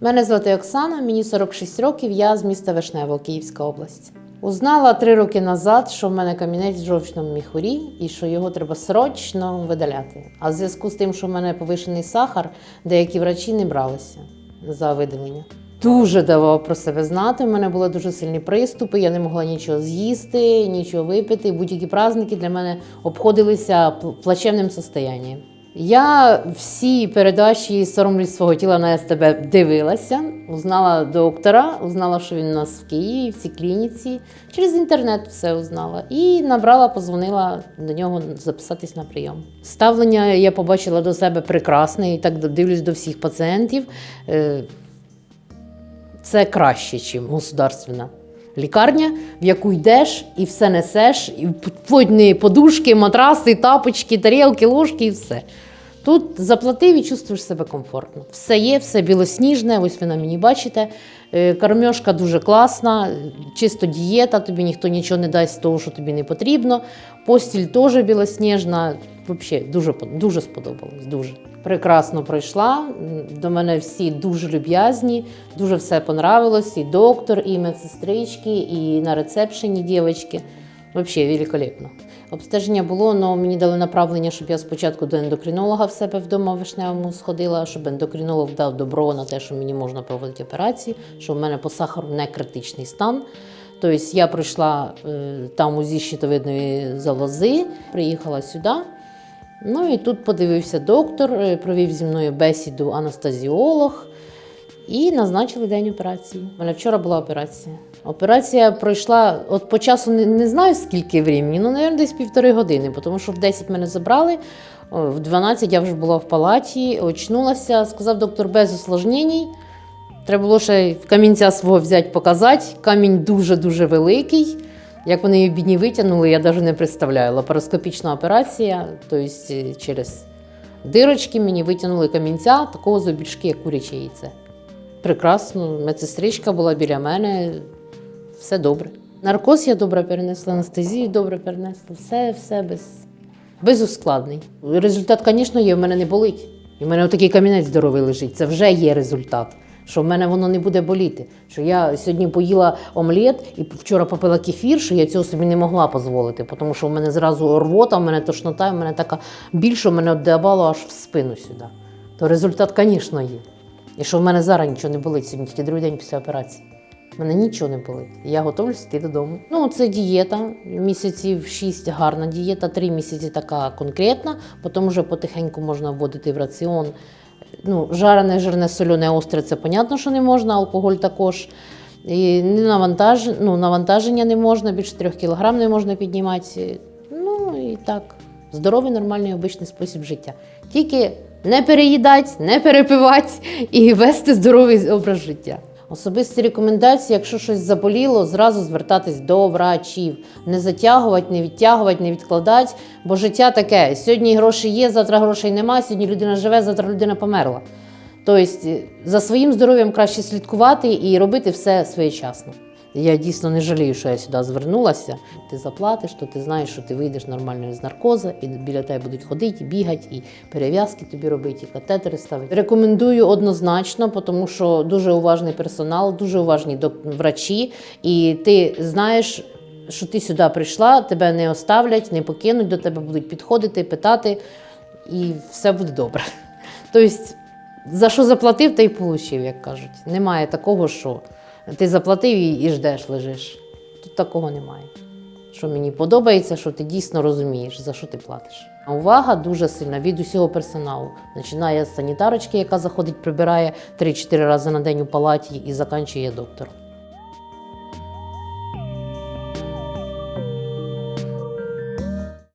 Мене звати Оксана, мені 46 років, я з міста Вишнево, Київська область. Узнала три роки назад, що в мене камінець в жовчному міхурі і що його треба срочно видаляти. А в зв'язку з тим, що в мене повишений сахар, деякі врачі не бралися за видалення. Дуже давав про себе знати. У мене були дуже сильні приступи, я не могла нічого з'їсти, нічого випити. Будь-які праздники для мене обходилися плачевним состоянням. Я всі передачі соромлюсь свого тіла на СТБ дивилася, узнала доктора, узнала, що він у нас в Києві, в цій клініці. Через інтернет все узнала. І набрала, позвонила до нього записатись на прийом. Ставлення я побачила до себе прекрасне, і так дивлюсь до всіх пацієнтів. Е, Це краще, ніж государственна лікарня, в яку йдеш і все несеш, і вплотні подушки, матраси, тапочки, тарілки, ложки і все. Тут заплатив і чувствуєш себе комфортно. Все є, все білосніжне, ось ви на мені бачите. Е, Кормьошка дуже класна, чисто дієта, тобі ніхто нічого не дасть з того, що тобі не потрібно. Постіль теж білосніжна. Взагалі дуже, дуже сподобалось. Дуже. Прекрасно пройшла. До мене всі дуже люб'язні, дуже все понравилось. І доктор, і медсестрички, і на рецепшені дівчатки. Взагалі великолепно. Обстеження було, але мені дали направлення, щоб я спочатку до ендокринолога в себе вдома в вишневому сходила, щоб ендокринолог дав добро на те, що мені можна проводити операції, що в мене по сахару не критичний стан. Тобто я пройшла е, там УЗІ щитовидної залози, приїхала сюди. Ну і тут подивився доктор, е, провів зі мною бесіду анестезіолог і назначили день операції. У мене вчора була операція. Операція пройшла от по часу не, не знаю скільки времени, ну, мабуть, десь півтори години, тому що в 10 мене забрали, в 12 я вже була в палаті, очнулася, сказав доктор без осложнень. Треба було ще камінця свого взяти, показати. Камінь дуже-дуже великий. Як вони її бідні витягнули, я навіть не представляю. Лапароскопічна операція, тобто е, через дирочки мені витягнули камінця такого зубільшки, як куряче яйце. Прекрасно, медсестричка була біля мене, все добре. Наркоз я добре перенесла, анестезію добре перенесла, все, все без, без ускладнень. Результат, звісно, є, в мене не болить. І в мене отакий камінець здоровий лежить. Це вже є результат. Що в мене воно не буде боліти. Що я сьогодні поїла омлет і вчора попила кефір, що я цього собі не могла дозволити, тому що в мене зразу рвота, в мене тошнота, в мене така більше, мене віддавало аж в спину сюди. То результат, звісно, є. І що в мене зараз нічого не болить, сьогодні тільки другий день після операції. У мене нічого не болить. Я готовлюсь йти додому. Ну, це дієта. Місяців 6 гарна дієта, 3 місяці така конкретна, потім вже потихеньку можна вводити в раціон. Ну, жарене, жирне, солене, остре, це понятно, що не можна, алкоголь також. І навантаж... ну, навантаження не можна, більше 3 кг не можна піднімати. Ну і так, здоровий, нормальний, обичний спосіб життя. Тільки не переїдати, не перепивати і вести здоровий образ життя. Особисті рекомендації, якщо щось заболіло, зразу звертатись до врачів, не затягувати, не відтягувати, не відкладати, бо життя таке. Сьогодні гроші є, завтра грошей немає, сьогодні людина живе, завтра людина померла. Тобто за своїм здоров'ям краще слідкувати і робити все своєчасно. Я дійсно не жалію, що я сюди звернулася. Ти заплатиш, то ти знаєш, що ти вийдеш нормально з наркоза, і біля тебе будуть ходити, бігати, і перев'язки тобі робити, і катетери ставити. Рекомендую однозначно, тому що дуже уважний персонал, дуже уважні врачі, і ти знаєш. Що ти сюди прийшла, тебе не оставлять, не покинуть, до тебе будуть підходити, питати, і все буде добре. Тобто, за що заплатив, та й получив, як кажуть. Немає такого, що ти заплатив і, і ждеш, лежиш. Тут такого немає. Що мені подобається, що ти дійсно розумієш, за що ти платиш. А Увага дуже сильна від усього персоналу. Починає з санітарочки, яка заходить, прибирає 3-4 рази на день у палаті, і заканчує доктор.